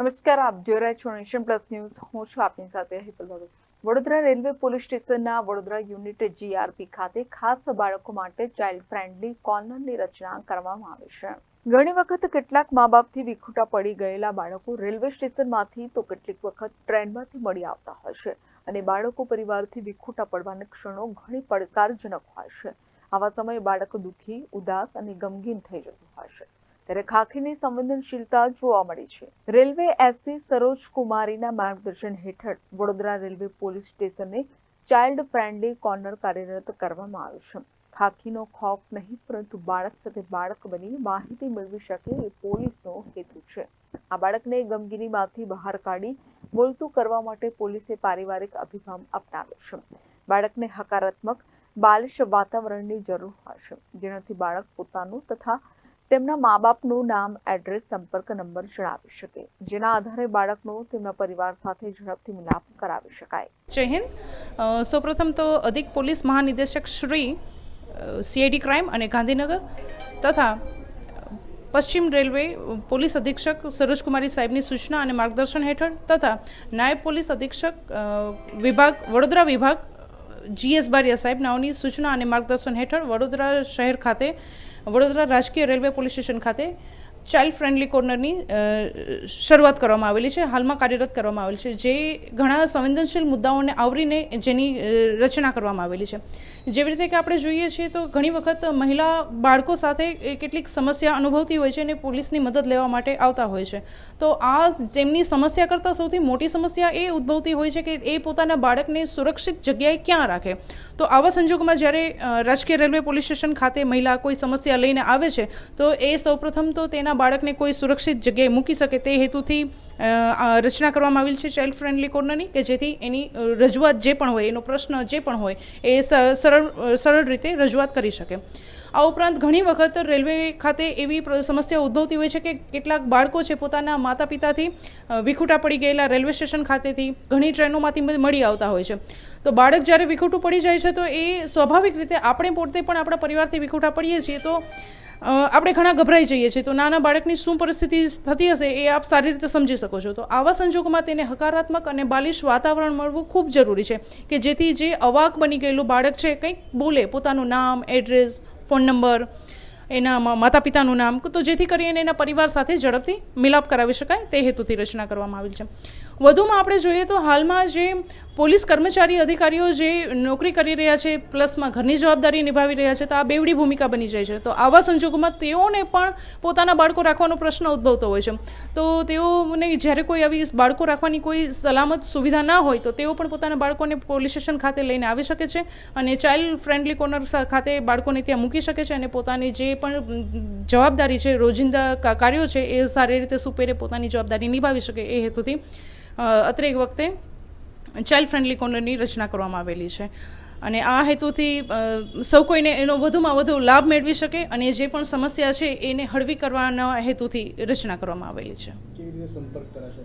નમસ્કાર, આપ જોઈ રહ્યા છો નેશન પ્લસ ન્યૂઝ. હું છું આપની સાથે હિતલ ભગત. વડોદરા રેલવે પોલીસ સ્ટેશનના વડોદરા યુનિટ જીઆરપી ખાતે ખાસ બાળકો માટે ચાઇલ્ડ ફ્રેન્ડલી કોર્નરની રચના કરવામાં આવી છે. ઘણી વખત કેટલાક મા બાપથી વિખૂટા પડી ગયેલા બાળકો રેલવે સ્ટેશનમાંથી તો કેટલીક વખત ટ્રેનમાંથી મળી આવતા હોય છે અને બાળકો પરિવારથી વિખૂટા પડવાના ક્ષણો ઘણી પડકારજનક હોય છે. આવા સમયે બાળક દુઃખી, ઉદાસ અને ગમગીન થઈ જતું હોય છે. ત્યારે ખાખીની સંવેદનશીલતા જોવા મળી છે. રેલવે એસપી સરોજ કુમારીના માર્ગદર્શન હેઠળ વડોદરા રેલવે પોલીસ સ્ટેશનને ચાઇલ્ડ ફ્રેન્ડલી કોર્નર કાર્યરત કરવામાં આવ્યું છે. ખાખીનો ખોફ નહીં, પરંતુ બાળક સાથે બાળક બની માહિતી મેળવી શકે એ પોલીસનો હેતુ છે. આ બાળકને ગમગીનીમાંથી બહાર કાઢી બોલતું કરવા માટે પોલીસે પારિવારિક અભિગમ અપનાવ્યો છે. બાળકને હકારાત્મક, બાલિશ વાતાવરણની જરૂર હોય છે. જેનાથી બાળક પોતાનું તથા તેમના મા બાપનું નામ, એડ્રેસ, સંપર્ક નંબર જણાવી શકે. જેના આધારે બાળકનો તેમના પરિવાર સાથે ઝડપથી મિલાપ કરાવી શકાય. જય હિન્દ. સૌપ્રથમ તો અધિક પોલીસ મહાનિદેશક શ્રી સીઆઈડી ક્રાઇમ અને ગાંધીનગર તથા પશ્ચિમ રેલવે પોલીસ અધિક્ષક સરોજકુમારી સાહેબની સૂચના અને માર્ગદર્શન હેઠળ તથા નાયબ પોલીસ અધિક્ષક વિભાગ, વડોદરા વિભાગ જીએસ બારિયા સાહેબ નાઓની સૂચના અને માર્ગદર્શન હેઠળ વડોદરા શહેર ખાતે વડોદરા રાજકીય રેલવે પોલીસ સ્ટેશન ખાતે ચાઇલ્ડ ફ્રેન્ડલી કોર્નરની શરૂઆત કરવામાં આવેલી છે, હાલમાં કાર્યરત કરવામાં આવેલી છે, જે ઘણા સંવેદનશીલ મુદ્દાઓને આવરીને જેની રચના કરવામાં આવેલી છે. જેવી રીતે કે આપણે જોઈએ છીએ તો ઘણી વખત મહિલા બાળકો સાથે કેટલીક સમસ્યા અનુભવતી હોય છે અને પોલીસની મદદ લેવા માટે આવતા હોય છે. તો આ તેમની સમસ્યા કરતાં સૌથી મોટી સમસ્યા એ ઉદ્ભવતી હોય છે કે એ પોતાના બાળકને સુરક્ષિત જગ્યાએ ક્યાં રાખે. તો આવા સંજોગોમાં જ્યારે રાજકીય રેલવે પોલીસ સ્ટેશન ખાતે મહિલા કોઈ સમસ્યા લઈને આવે છે, તો એ સૌપ્રથમ તો તેના બાળકને કોઈ સુરક્ષિત જગ્યાએ મૂકી શકે તે હેતુથી રચના કરવામાં આવેલી છે ચાઇલ્ડ ફ્રેન્ડલી કોર્નરની કે જેથી એની રજૂઆત જે પણ હોય, એનો પ્રશ્ન જે પણ હોય, એ સરળ સરળ રીતે રજૂઆત કરી શકે. આ ઉપરાંત ઘણી વખત રેલવે ખાતે એવી સમસ્યા ઉદ્ભવતી હોય છે કે કેટલાક બાળકો છે પોતાના માતા પિતાથી વિખૂટા પડી ગયેલા રેલવે સ્ટેશન ખાતેથી ઘણી ટ્રેનોમાંથી મળી આવતા હોય છે. તો બાળક જ્યારે વિખૂટું પડી જાય છે તો એ સ્વાભાવિક રીતે આપણે પોતે પણ આપણા પરિવારથી વિખૂટા પડીએ છીએ તો આપણે ઘણા ગભરાઈ જઈએ છીએ. તો નાના બાળકની શું પરિસ્થિતિ થતી હશે એ આપ સારી રીતે સમજી શકો છો. તો આવા સંજોગોમાં તેને હકારાત્મક અને બાલિશ વાતાવરણ મળવું ખૂબ જરૂરી છે કે જેથી જે અવાક બની ગયેલું બાળક છે કંઈક બોલે, પોતાનું નામ, એડ્રેસ, ફોન નંબર એના માતા પિતાનું નામ, તો જેથી કરીને એના પરિવાર સાથે ઝડપથી મિલાપ કરાવી શકાય તે હેતુથી રચના કરવામાં આવેલ છે. વધુમાં આપણે જોઈએ તો હાલમાં જે પોલીસ કર્મચારી અધિકારીઓ જે નોકરી કરી રહ્યા છે, પ્લસમાં ઘરની જવાબદારી નિભાવી રહ્યા છે, તો આ બેવડી ભૂમિકા બની જાય છે. તો આવા સંજોગોમાં તેઓને પણ પોતાના બાળકો રાખવાનો પ્રશ્ન ઉદ્ભવતો હોય છે. તો તેઓને જ્યારે કોઈ આવી બાળકો રાખવાની કોઈ સલામત સુવિધા ના હોય, તો તેઓ પણ પોતાના બાળકોને પોલીસ સ્ટેશન ખાતે લઈને આવી શકે છે અને ચાઇલ્ડ ફ્રેન્ડલી કોર્નર ખાતે બાળકોને ત્યાં મૂકી શકે છે અને પોતાની જે પણ જવાબદારી છે, રોજિંદા કાર્યો છે, એ સારી રીતે સુપેરે પોતાની જવાબદારી નિભાવી શકે એ હેતુથી અત્રે એક વખતે ચાઇલ્ડ ફ્રેન્ડલી કોર્નરની રચના કરવામાં આવેલી છે. અને આ હેતુથી સૌ કોઈને એનો વધુમાં વધુ લાભ મેળવી શકે અને જે પણ સમસ્યા છે એને હળવી કરવાના હેતુથી રચના કરવામાં આવેલી છે. કેવી રીતે સંપર્ક કરાશે?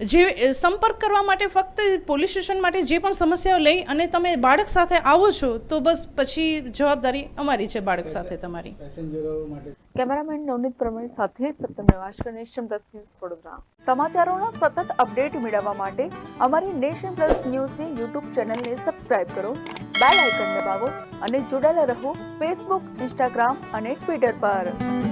જે સંપર્ક કરવા માટે ફક્ત પોલીસ સ્ટેશન માટે જે પણ સમસ્યાઓ લઈ અને તમે બાળક સાથે આવો છો તો બસ પછી જવાબદારી અમારી છે બાળક સાથે તમારી. કેમેરામેન નવનીત પ્રવીણ સાથે સત્યમ નેવાશકર નેશન પ્લસ ન્યૂઝ વડોદરા. સમાચારોના સતત અપડેટ મેળવવા માટે અમારી નેશન પ્લસ ન્યૂઝની યુટ્યુબ ચેનલને સબસ્ક્રાઇબ કરો બેલ આઇકન દબાવો અને જોડાયેલા રહો ફેસબુક ઇન્સ્ટાગ્રામ અને ટ્વિટર પર.